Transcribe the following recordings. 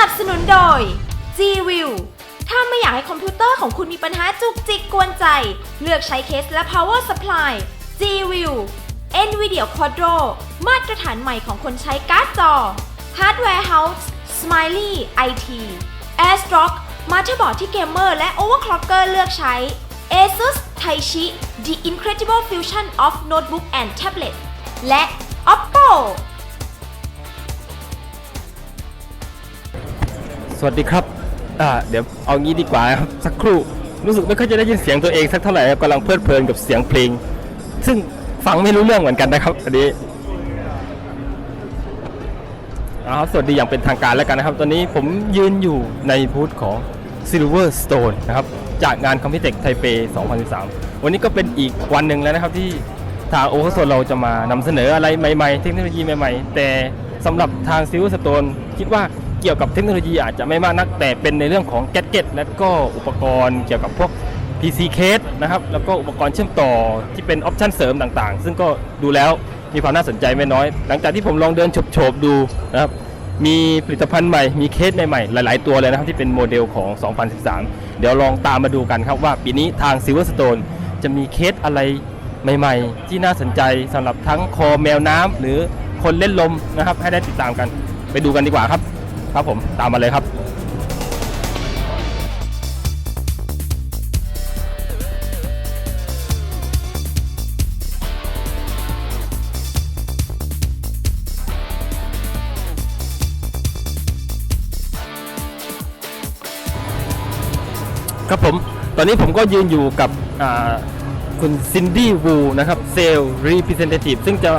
นับสนุนโดย G-View ถ้าไม่อยากให้คอมพิวเตอร์ของคุณมีปัญหาจุกจิกกวนใจ เลือกใช้เคสและ power supply G-View NVIDIA Quadro มาตรฐานใหม่ของคนใช้การ์ดจอ Hardware House Smiley IT AirStrock มาเตอร์บอร์ดที่เกมเมอร์และ overclocker เลือกใช้ ASUS Taichi The Incredible Fusion of Notebook and Tablet และ Oppo สวัสดีครับ อ่า เดี๋ยวเอางี้ดีกว่าครับสักครู่ รู้สึกไม่ค่อยจะได้ยินเสียงตัวเองสักเท่าไหร่ครับกำลังเพลิดเพลินกับเสียงเพลง ซึ่งฟังไม่รู้เรื่องเหมือนกันนะครับอันนี้เอาครับสวัสดีอย่างเป็นทางการแล้วกันนะครับ ตอนนี้ผมยืนอยู่ในบูธของ Silverstone นะครับ จากงาน Computex Taipei 2013 วันนี้ก็เป็นอีกวันหนึ่งแล้วนะครับที่ทางโอเ s โซเราจะมานำเสนออะไรใหม่ๆ เทคโนโลยีใหม่ๆ แต่สำหรับทาง Silverstone คิดว่า เกี่ยวกับเทคโนโลยีอาจจะไม่มากนักแต่เป็นในเรื่องของแก d เก t และก็อุปกรณ์เกี่ยวกับพวก PC case นะครับแล้วก็อุปกรณ์เชื่อมต่อที่เป็นออปชันเสริมต่างๆ ซึ่งก็ดูแล้วมีความน่าสนใจไม่น้อย หลังจากที่ผมลองเดินโฉบๆดูนะครับมีผลิตภัณฑ์ใหม่ มีเคสใหม่ๆหลาย ๆ ตัวเลยนะครับที่เป็นโมเดลของ 2013 เดี๋ยวลองตามมาดูกันครับว่าปีนี้ทาง Silverstone จะมีเคสอะไรใหม่ ๆ ที่น่าสนใจสำหรับทั้งคอแมวน้ำหรือคนเล่นลมนะครับให้ได้ติดตามกันไปดูกันดีกว่าครับ ครับผมตามมาเลยครับครับผมตอนนี้ผมก็ยืนอยู่กับคุณซินดี้วูนะครับเซลล์รีพิเซนเททีฟซึ่งจะ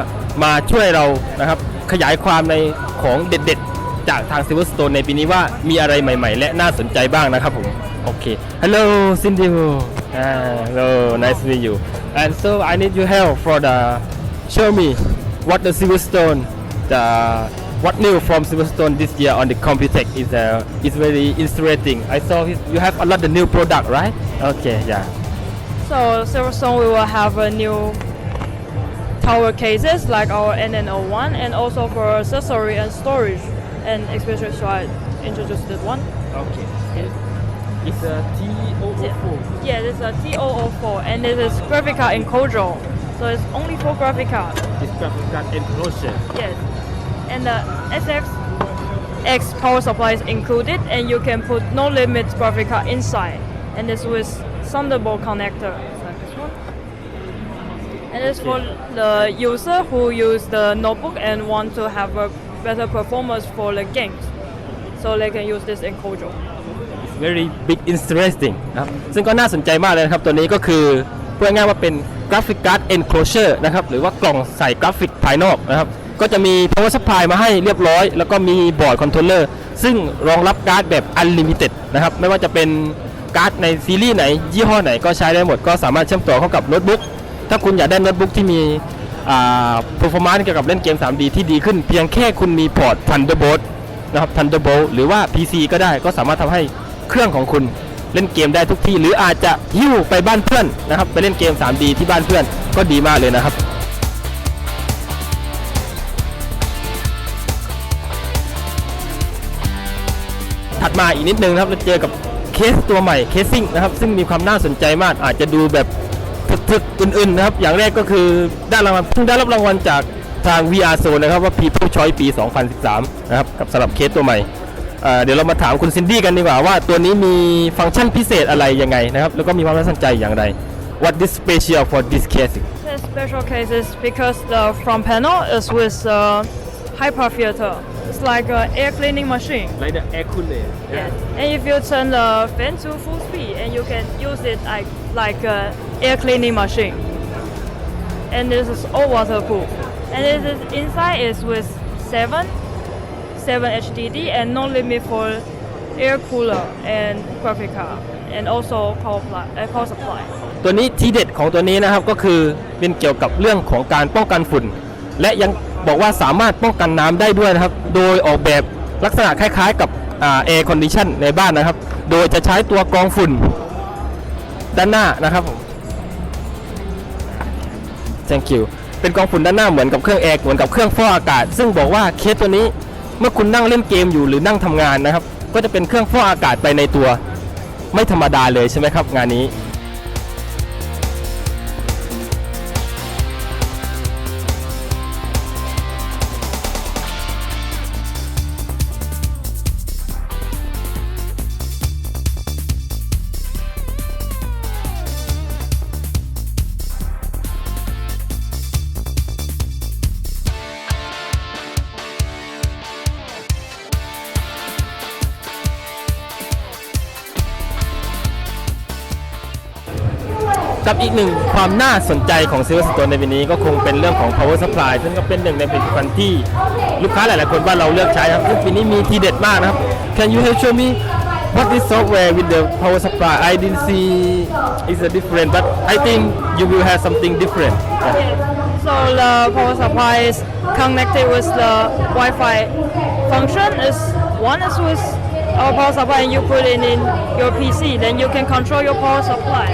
มาช่วยเรานะครับ ขยายความในของเด็ดๆ จากทาง Silverstone ในปีนี้ว่ามีอะไรใหม่ๆ และน่าสนใจบ้างนะครับผม โอเค Hello Cindy Wu Ah, Hello nice to meet you and so I need your help for the show me what the Silverstone the what new from Silverstone this year on the Computex is uh, is very interesting. I saw his, you have a lot of new product, right? Okay, yeah. So Silverstone we will have a new tower cases like our NN01 and also for accessory and storage and especially so I introduced one. Okay. It's a T004. Yeah, it's is a T004 and it is graphic card enclosure. So it's only for graphic card. It's graphic card enclosure. Yes. And the SX X power supply is included and you can put no limit graphic card inside. And this with Thunderbolt connector. Like this one. And it's for the user who use the notebook and want to have a better performance for the games. So they can use this enclosure. Very big interesting นะครับซึ่งก็น่าสนใจมากเลยนะครับ ตัวนี้ก็คือพูดง่ายๆว่าเป็นกราฟิกการ์ด enclosure นะครับ หรือว่ากล่องใส่กราฟิกภายนอกนะครับ ก็จะมี power supply มาให้เรียบร้อย แล้วก็มีบอร์ดคอนโทรลเลอร์ซึ่งรองรับการ์ดแบบ unlimited นะครับ ไม่ว่าจะเป็นการ์ดในซีรีส์ไหน ยี่ห้อไหนก็ใช้ได้หมด ก็สามารถเชื่อมต่อเข้ากับโน้ตบุ๊ก ถ้าคุณอยากได้โน้ตบุ๊กที่มี performance เกี่ยวกับเล่นเกม 3D ที่ดีขึ้น เพียงแค่คุณมีพอร์ต Thunderbolt นะครับ Thunderbolt หรือว่า PC ก็ได้ก็สามารถทำให้เครื่องของคุณเล่นเกมได้ทุกที่ หรืออาจจะหิ้วไปบ้านเพื่อนนะครับ ไปเล่นเกม 3D ที่บ้านเพื่อนก็ดีมากเลยนะครับถัดมาอีกนิดนึงนะครับเราเจอกับเคสตัวใหม่เคสซิ่งนะครับ ซึ่งมีความน่าสนใจมากอาจจะดูแบบ ทึกๆอื่นๆนะครับ อย่างแรกก็คือได้รางวัลเพิ่งได้รับรางวัลจากทาง VR Zone นะครับว่า People Choice ปี 2013 นะครับกับสำหรับเคสตัวใหม่เอ่อเดี๋ยวเรามาถามคุณซินดี้กันดีกว่าว่าตัวนี้มีฟังก์ชันพิเศษอะไรยังไงนะครับ แล้วก็มีความน่าสนใจอย่างไร What is special for this case The special case is because the front panel is with uh, hyper filter. It's like an air cleaning machine. like the air cooler Yes. And if you turn the fan to full speed, and you can use it like like a air cleaning machine. And this is all waterproof. And this is inside is with seven, seven HDD and no limit for air cooler and graphic card, and also power supply. Uh, power supply. ตัวนี้ทีเด็ดของตัวนี้นะครับก็คือเป็นเกี่ยวกับเรื่องของการป้องกันฝุ่น และยังบอกว่าสามารถป้องกันน้ำได้ด้วยนะครับ โดยออกแบบลักษณะคล้ายๆ กับแอร์คอนดิชันในบ้านนะครับ โดยจะใช้ตัวกรองฝุ่น ด้านหน้านะครับผม thank you เป็นกองฝุ่นด้านหน้าเหมือนกับเครื่องแอร์เหมือนกับเครื่องฟอกอากาศ ซึ่งบอกว่าเคสตัวนี้เมื่อคุณนั่งเล่นเกมอยู่หรือนั่งทำงานนะครับ ก็จะเป็นเครื่องฟอกอากาศไปในตัว ไม่ธรรมดาเลยใช่ไหมครับ งานนี้ับอีกหนึ่งความน่าสนใจของ Silver Stone ในปีนี้ก็คงเป็นเรื่องของ power supply ซึ่งก็เป็นหนึ่งในผลิตภัณฑ์ที่ลูกค้าหลาย ๆ คนว่าเราเลือกใช้ครับซึ่งปีนี้มีทีเด็ดมากนะครับ Can you help show me what is software with the power supply I didn't see is a different but I think you will have something different So the power supply is connected with the Wi-Fi function. Is one is with our power supply, and you put it in your PC. Then you can control your power supply,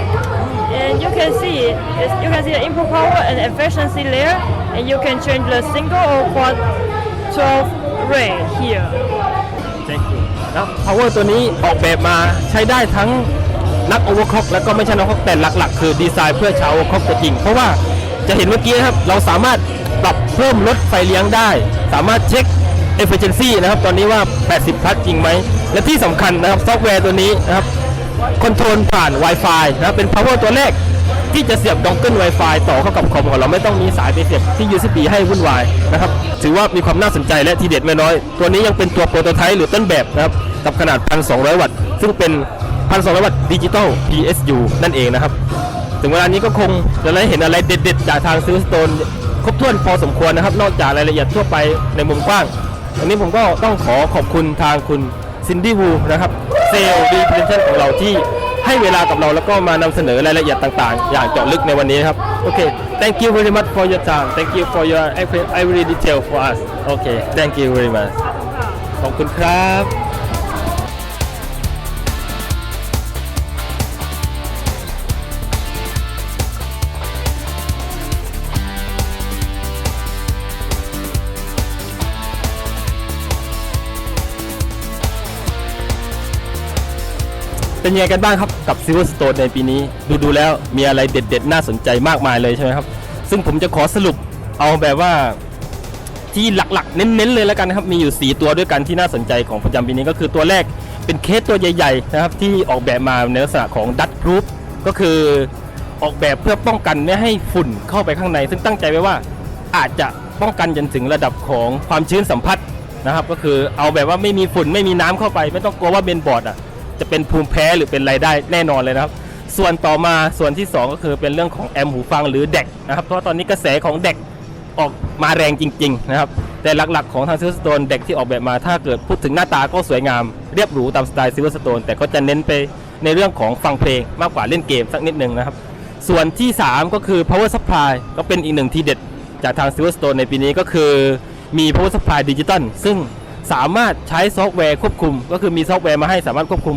and you can see you can see the input power and efficiency layer, and you can change the single or quad 12 ray here. Thank you แล้ว power ตัวนี้ออกแบบมาใช้ได้ทั้งนัก overclock แล้วก็ไม่ใช่นัก overclock แต่หลักๆ คือดีไซน์เพื่อใช้ overclock ตัวจริง เพราะว่าจะเห็นเมื่อกี้นะครับเราสามารถปรับเพิ่มลดไฟเลี้ยงได้ สามารถเช็ค efficiency นะครับตอนนี้ว่า 80 พัทจริงไหม และที่สำคัญนะครับซอฟต์แวร์ตัวนี้นะครับ คอนโทรลผ่าน Wi-Fi นะเป็น power ตัวแรกที่จะเสียบดองเกิล Wi-Fi ต่อเข้ากับคอมของเราไม่ต้องมีสายไปเสียบที่ USB ให้วุ่นวายนะครับถือว่ามีความน่าสนใจและทีเด็ดไม่น้อย ตัวนี้ยังเป็นตัวโปรโตไทป์หรือต้นแบบนะครับกับขนาด 1,200 วัตต์ ซึ่งเป็น 1,200 วัตต์ดิจิตอล PSU นั่นเองนะครับ ถึงเวลานี้ก็คงจะได้เห็นอะไรเด็ด ๆ จากทางซื้อสโตนครบถ้วนพอสมควรนะครับ นอกจากรายละเอียดทั่วไปในมุมกว้าง อันนี้ผมก็ต้องขอขอบคุณทางคุณ ซินดี้วูนะครับเซลล์ดีพรีเซนของเราที่ให้เวลากับเราแล้วก็มานำเสนอรายละเอียดต่างๆ อย่างเจาะลึกในวันนี้ครับโอเค thank you very much for your time thank you for your every every detail for us โอเค thank you very much ขอบคุณครับ เป็นยังไงกันบ้างครับกับ Silver Stone ในปีนี้ ดูดูแล้วมีอะไรเด็ดๆ น่าสนใจมากมายเลยใช่ไหมครับ ซึ่งผมจะขอสรุปเอาแบบว่าที่หลักๆ เน้นๆ เลยแล้วกันนะครับ มีอยู่ 4 ตัวด้วยกันที่น่าสนใจของประจำปีนี้ก็คือตัวแรกเป็นเคสตัวใหญ่ๆนะครับที่ออกแบบมาในลักษณะของดัตพ o ู f ก็คือออกแบบเพื่อป้องกันไม่ให้ฝุ่นเข้าไปข้างใน ซึ่งตั้งใจไว้ว่าอาจจะป้องกันจนถึงระดับของความชื้นสัมผัสนะครับ ก็คือเอาแบบว่าไม่มีฝุ่นไม่มีน้ำเข้าไป ไม่ต้องกลัวว่าเบนบอร์ดอะ จะเป็นภูมิแพ้หรือเป็นไรายได้แน่นอนเลยนะครับ ส่วนต่อมาส่วนที่ 2 ก็คือเป็นเรื่องของแอมหูฟังหรือเด็กนะครับ เพราะตอนนี้กระแสของเด็กออกมาแรงจริง ๆ นะครับ แต่หลักๆ ของทางซิลเวอร์สโตนเด็กที่ออกแบบมาถ้าเกิดพูดถึงหน้าตาก็สวยงามเรียบหรูตามสไตล์ซิลเวอร์สโตนแต่ก็จะเน้นไปในเรื่องของฟังเพลงมากกว่าเล่นเกมสักนิดหนึ่งนะครับ ส่วนที่ 3 ก็คือ power supply ก็เป็นอีกหนึ่งทีเด็ดจากทาง Silverstone ในปีนี้ก็คือมี power supply ดิจิตอลซึ่งสามารถใช้ซอฟต์แวร์ควบคุม ก็คือมีซอฟต์แวร์มาให้สามารถควบคุม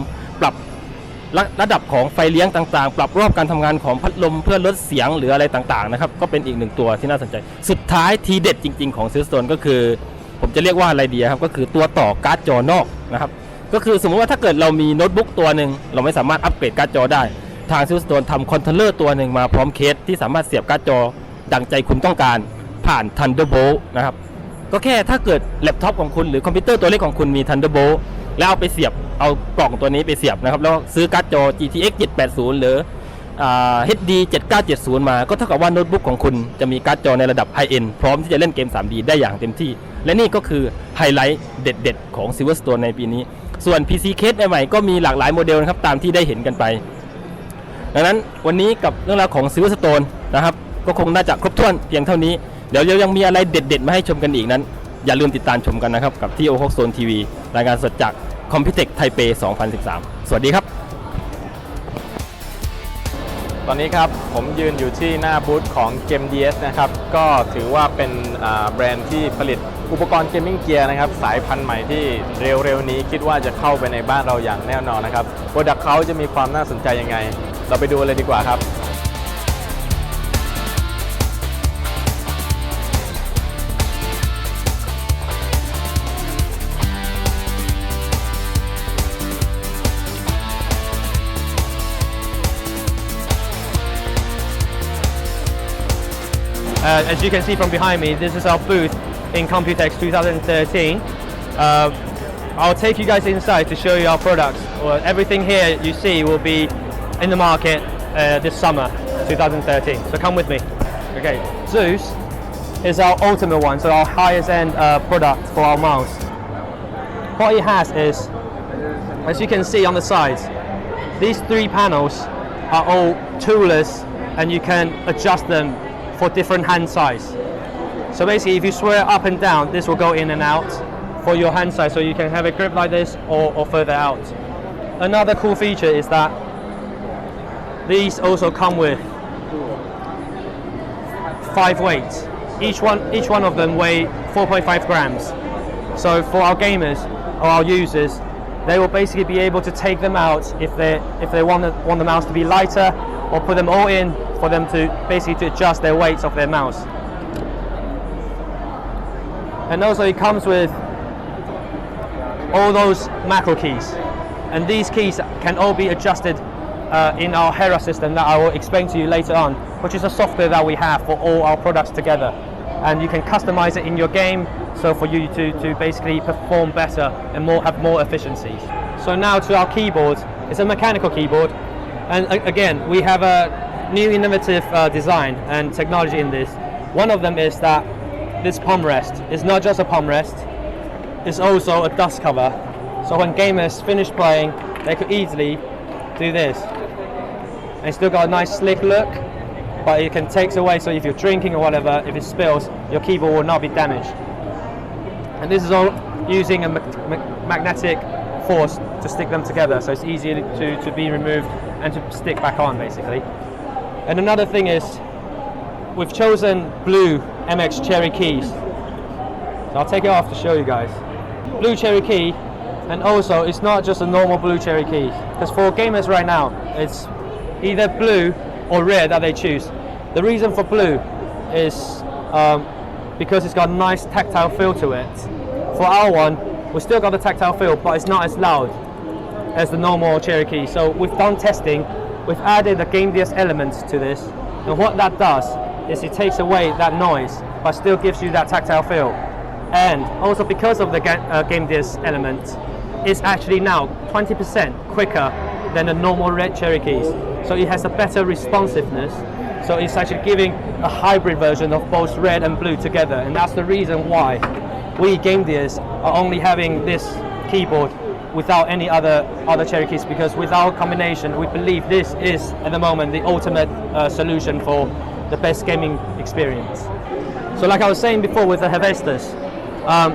ระระดับของไฟเลี้ยงต่างๆ ปรับรอบการทำงานของพัดลมเพื่อลดเสียงหรืออะไรต่างๆนะครับก็เป็นอีกหนึ่งตัวที่น่าสนใจ สุดท้ายทีเด็ดจริง ๆ ของ Silverstone ก็คือ ผมจะเรียกว่าอะไรดีครับก็คือตัวต่อการ์ดจอนอกนะครับก็คือสมมติว่าถ้าเกิดเรามีโน้ตบุ๊กตัวหนึ่งเราไม่สามารถอัปเกรดการ์ดจอได้ ทางซิลสโตนทำคอนโทรลเลอร์ตัวหนึ่งมาพร้อมเคสที่สามารถเสียบการ์ดจอดังใจคุณต้องการผ่าน Thunderbolt นะครับก็แค่ถ้าเกิดแล็ปท็อปของคุณหรือคอมพิวเตอร์ตัวเล็กของคุณมี Thunderbolt แล้วเอาไปเสียบเอากล่องตัวนี้ไปเสียบนะครับ แล้วซื้อการ์ดจอ GTX 780 หรือ HD 7970 มา ก็เท่ากับว่าโน้ตบุ๊กของคุณจะมีการ์ดจอในระดับไฮเอ็นพร้อมที่จะเล่นเกม 3D ได้อย่างเต็มที่ และนี่ก็คือไฮไลท์เด็ดๆ ของ Silverstone ในปีนี้ ส่วน PC case ใหม่ก็มีหลากหลายโมเดลนะครับตามที่ได้เห็นกันไป ดังนั้นวันนี้กับเรื่องราวของ Silverstone นะครับก็คงน่าจะครบถ้วนเพียงเท่านี้ เดี๋ยวยังมีอะไรเด็ดๆ มาให้ชมกันอีกนั้น อย่าลืมติดตามชมกันนะครับ กับที่โอฮกโซนทีวีรายงานสดจาก คอมพิวเทคไทเป 2013 สวัสดีครับ ตอนนี้ครับ ผมยืนอยู่ที่หน้าบูธของ Game DS นะครับ ก็ถือว่าเป็นแบรนด์ที่ผลิตอุปกรณ์เกมมิ่งเกียร์นะครับ สายพันธุ์ใหม่ที่เร็วๆ นี้คิดว่าจะเข้าไปในบ้านเราอย่างแน่นอนนะครับโปรดักเขาจะมีความน่าสนใจยังไง เราไปดูเลยดีกว่าครับ Uh, as you can see from behind me, this is our booth in Computex 2013. Uh, I'll take you guys inside to show you our products. Well, everything here you see will be in the market uh, this summer 2013. So come with me. Okay, Zeus is our ultimate one, so our highest end uh, product for our mouse. What it has is, as you can see on the sides, these three panels are all toolless and you can adjust them for different hand size. So basically if you swear up and down, this will go in and out for your hand size so you can have a grip like this or, or further out. Another cool feature is that these also come with five weights. Each one, each one of them weigh 4.5 grams. So for our gamers or our users, they will basically be able to take them out if they if they want the, want the mouse to be lighter, or put them all in for them to basically to adjust their weights of their mouse. And also it comes with all those macro keys, and these keys can all be adjusted uh, in our Hera system that I will explain to you later on, which is a software that we have for all our products together. And you can customize it in your game, so for you to, to basically perform better and more have more efficiencies. So now to our keyboard. It's a mechanical keyboard, and again we have a new innovative uh, design and technology in this. One of them is that this palm rest is not just a palm rest, it's also a dust cover. So when gamers finish playing, they could easily do this. And it's still got a nice slick look, but it can take away. So if you're drinking or whatever, if it spills, your keyboard will not be damaged. And this is all using a ma- ma- magnetic force to stick them together, so it's easier to, to be removed and to stick back on basically. And another thing is, we've chosen blue MX Cherry keys. So I'll take it off to show you guys. Blue Cherry key, and also it's not just a normal blue Cherry key, because for gamers right now, it's either blue or red that they choose. The reason for blue is um, because it's got a nice tactile feel to it. For our one, we still got the tactile feel, but it's not as loud as the normal Cherokee. So we've done testing, we've added the Game DS elements to this, and what that does is it takes away that noise, but still gives you that tactile feel. And also because of the ga- uh, Game DS element, it's actually now 20% quicker than the normal red Cherokees. So it has a better responsiveness. So it's actually giving a hybrid version of both red and blue together, and that's the reason why we Game Deers are only having this keyboard without any other other Cherokees because with our combination, we believe this is at the moment the ultimate uh, solution for the best gaming experience. So, like I was saying before with the Hevestus, um,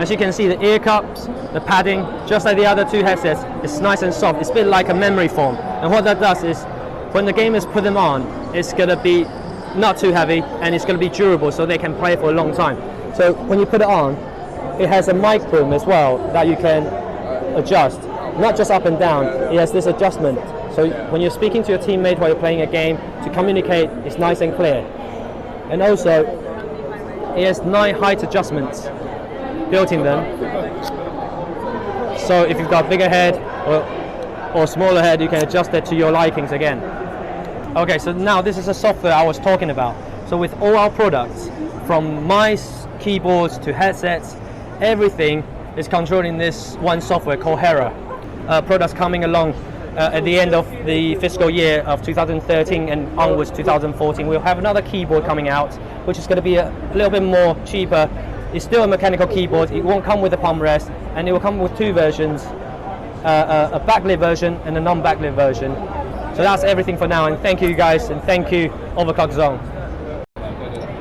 as you can see, the ear cups, the padding, just like the other two headsets, it's nice and soft. It's a bit like a memory foam. And what that does is, when the gamers put them on, it's gonna be not too heavy and it's gonna be durable, so they can play for a long time. So when you put it on, it has a mic boom as well that you can adjust, not just up and down. It has this adjustment. So when you're speaking to your teammate while you're playing a game, to communicate, it's nice and clear. And also, it has nine height adjustments built in them. So if you've got bigger head or, or smaller head, you can adjust it to your likings again. Okay, so now this is a software I was talking about. So with all our products, from mice, keyboards to headsets, everything is controlling this one software called Hera. Uh, products coming along uh, at the end of the fiscal year of 2013 and onwards 2014. We'll have another keyboard coming out, which is going to be a little bit more cheaper. It's still a mechanical keyboard. It won't come with a palm rest, and it will come with two versions: uh, a a backlit version and a non-backlit version. So that's everything for now, and thank you guys, and thank you Overclock Zone.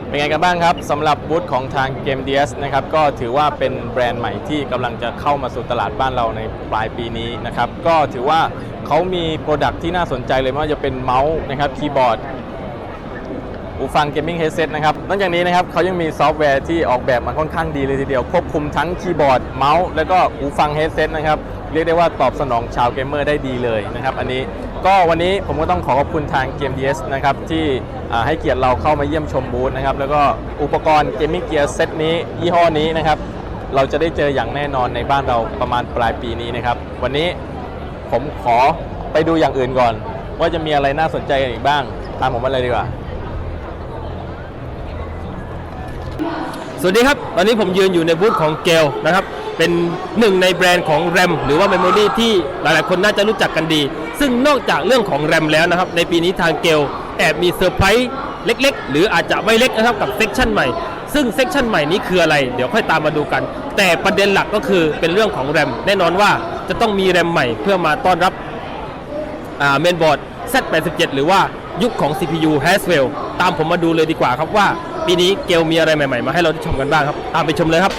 เป็นไงกันบ้างครับสำหรับบูธของทาง Game DS นะครับก็ถือว่าเป็นแบรนด์ใหม่ที่กำลังจะเข้ามาสู่ตลาดบ้านเราในปลายปีนี้นะครับก็ถือว่าเขามีโปรดักที่น่าสนใจเลยไม่ว่าจะเป็นเมาส์นะครับคีย์บอร์ดหูฟังเกมมิ่งเฮดเซตนะครับนอกจากนี้นะครับเขายังมีซอฟต์แวร์ที่ออกแบบมาค่อนข้างดีเลยทีเดียว ควบคุมทั้งคีย์บอร์ดเมาส์แล้วก็หูฟังเฮดเซตนะครับ เรียกได้ว่าตอบสนองชาวเกมเมอร์ได้ดีเลยนะครับอันนี้ก็วันนี้ผมก็ต้องขอขอบคุณทาง Game DS นะครับที่ให้เกียรติเราเข้ามาเยี่ยมชมบูธนะครับแล้วก็อุปกรณ์เกมมิ่งเกียร์เซตนี้ยี่ห้อนี้นะครับเราจะได้เจออย่างแน่นอนในบ้านเราประมาณปลายปีนี้นะครับวันนี้ผมขอไปดูอย่างอื่นก่อน ว่าจะมีอะไรน่าสนใจกันอีกบ้าง ตามผมมาเลยดีกว่า สวัสดีครับ ตอนนี้ผมยืนอยู่ในบูธของเกลนะครับ เป็นหนึ่งในแบรนด์ของ RAM หรือว่า Memory ที่หลายๆ คนน่าจะรู้จักกันดี ซึ่งนอกจากเรื่องของ RAM แล้วนะครับ ในปีนี้ทางเกลแอบมีเซอร์ไพรส์เล็กๆ หรืออาจจะไม่เล็กนะครับกับเซกชันใหม่ ซึ่งเซกชันใหม่นี้คืออะไร เดี๋ยวค่อยตามมาดูกัน แต่ประเด็นหลักก็คือเป็นเรื่องของ RAM แน่นอนว่าจะต้องมี RAM ใหม่เพื่อมาต้อนรับเมนบอร์ด Z87 หรือว่ายุคของ CPU Haswell ตามผมมาดูเลยดีกว่าครับว่าปีนี้เกลมีอะไรใหม่ๆ มาให้เราได้ชมกันบ้างครับ ตามไปชมเลยครับ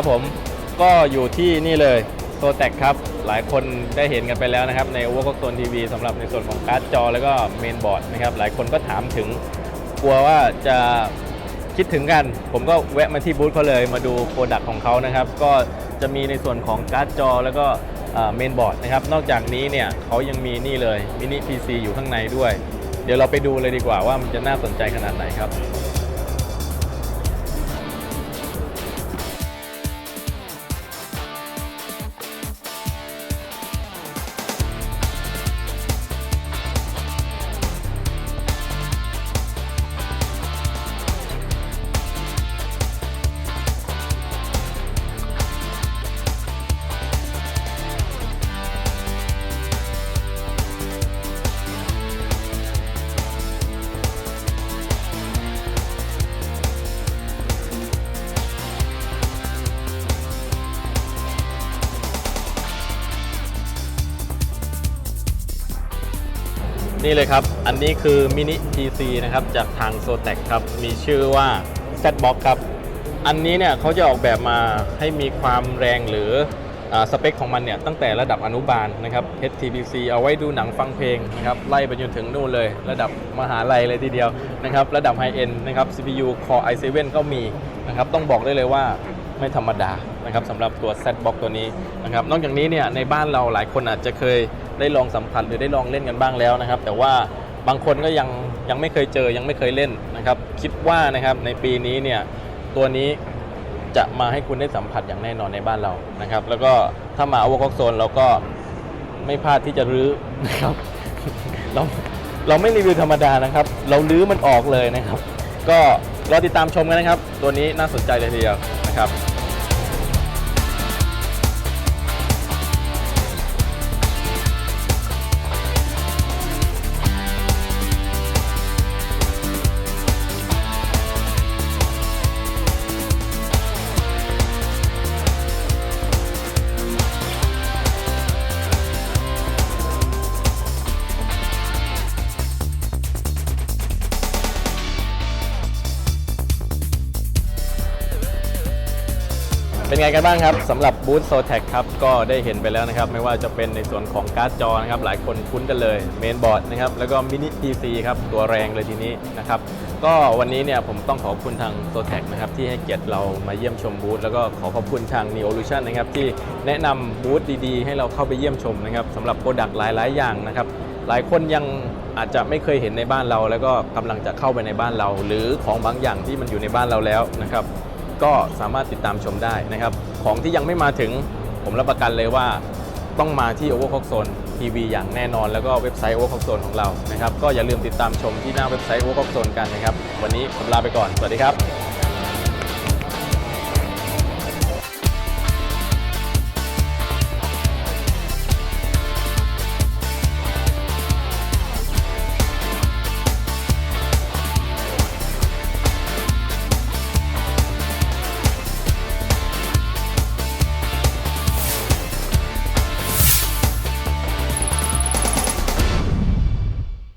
ครับผมก็อยู่ที่นี่เลยโซแตกครับ หลายคนได้เห็นกันไปแล้วนะครับ ใน o v e r c l o c k Zone TV สำหรับในส่วนของการ์ดจอแล้วก็เมนบอร์ดนะครับ หลายคนก็ถามถึงกลัวว่าจะคิดถึงกัน ผมก็แวะมาที่บูธเขาเลยมาดูโปรดักต์ของเขานะครับ ก็จะมีในส่วนของการ์ดจอแล้วก็เมนบอร์ดนะครับ นอกจากนี้เนี่ยเขายังมีนี่เลยมินิ PC อยู่ข้างในด้วย เดี๋ยวเราไปดูเลยดีกว่าว่ามันจะน่าสนใจขนาดไหนครับ นี่เลยครับ อันนี้คือมินิ PC นะครับ จากทาง z o t e c ครับ มีชื่อว่า Zbox ครับ อันนี้เนี่ยเขาจะออกแบบมาให้มีความแรงหรืออสเปคของมันเนี่ยตั้งแต่ระดับอนุบาลนะครับ HTPC เอาไว้ดูหนังฟังเพลงนะครับไล่ไปจนถึงนู่นเลย ระดับมหาลัยเลยทีเดียวนะครับระดับไฮเอ็นนะครับ CPU Core i7 ก็มีนะครับต้องบอกได้เลยว่าไม่ธรรมดานะครับสำหรับตัว Zbox ตัวนี้นะครับนอกจากนี้เนี่ยในบ้านเราหลายคนอาจจะเคย ได้ลองสัมผัสหรือได้ลองเล่นกันบ้างแล้วนะครับ แต่ว่าบางคนก็ยังยังไม่เคยเจอยังไม่เคยเล่นนะครับ คิดว่านะครับในปีนี้เนี่ยตัวนี้จะมาให้คุณได้สัมผัสอย่างแน่นอนในบ้านเรานะครับ แล้วก็ถ้ามาอวกอกโซนเราก็ไม่พลาดที่จะรื้อนะครับเราเราไม่รีวิวธรรมดานะครับ เราลื้อมันออกเลยนะครับ ก็รอติดตามชมกันนะครับ ตัวนี้น่าสนใจเลยทีเดียวนะครับ ไงกันบ้างครับสำหรับบูธโซแท็กครับก็ได้เห็นไปแล้วนะครับ ไม่ว่าจะเป็นในส่วนของการ์ดจอนะครับ หลายคนคุ้นกันเลยเมนบอร์ดนะครับแล้วก็มินิ PC ครับ ตัวแรงเลยทีนี้นะครับ ก็วันนี้เนี่ยผมต้องขอบคุณทางโซแท็กนะครับที่ให้เกียรติเรามาเยี่ยมชมบูธแล้วก็ขอขอบคุณทาง Neolution นะครับที่แนะนำบูธดีๆ ให้เราเข้าไปเยี่ยมชมนะครับสำหรับโปรดักต์หลาย ๆ อย่างนะครับหลายคนยังอาจจะไม่เคยเห็นในบ้านเรา แล้วก็กำลังจะเข้าไปในบ้านเรา หรือของบางอย่างที่มันอยู่ในบ้านเราแล้วนะครับ ก็สามารถติดตามชมได้นะครับ ของที่ยังไม่มาถึงผมรับประกันเลยว่าต้องมาที่ Overclock Zone TV อย่างแน่นอน แล้วก็เว็บไซต์ Overclock Zone ของเรานะครับ ก็อย่าลืมติดตามชมที่หน้าเว็บไซต์ Overclock Zone กันนะครับ วันนี้ผมลาไปก่อน สวัสดีครับ